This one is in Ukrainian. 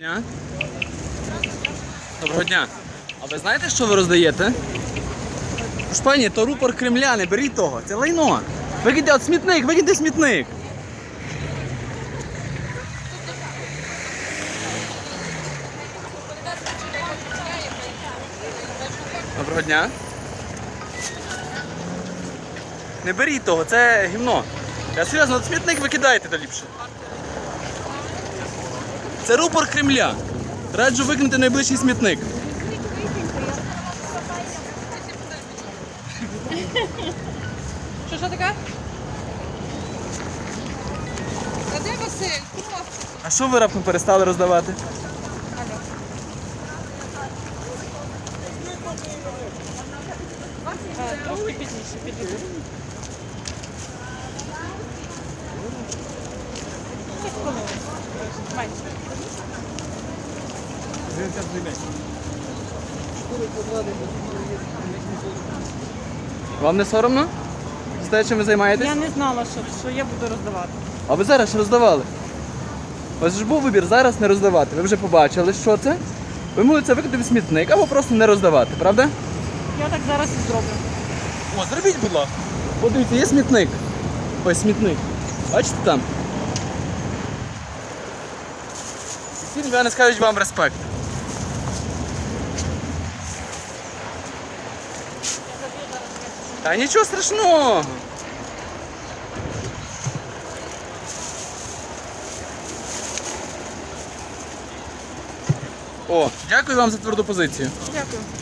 Дня. Доброго дня. А ви знаєте, що ви роздаєте? Ж пані, то рупор Кремля, не беріть того. Це лайно. Викиньте от смітник, викиньте смітник. Доброго дня. Не беріть того, це гімно. Я серйозно, от смітник викидайте то ліпше. Це рупор Кремля. Раджу викинути найближчий смітник. Що, що таке? А де Василь? А що ви раптом перестали роздавати? Трошки пізніше підійду. Вам не соромно? З те, чим ви займаєтесь? Я не знала, що, що я буду роздавати. А ви зараз роздавали. У вас ж був вибір зараз не роздавати. Ви вже побачили, що це. Ви можете це викинути в смітник або просто не роздавати, правда? Я так зараз і зроблю. О, зробіть, будь ласка. Подивіться, є смітник. Ось смітник. Бачите там? І ці ребята скажуть вам респект. Та нічого страшного. О, дякую вам за тверду позицію. Дякую.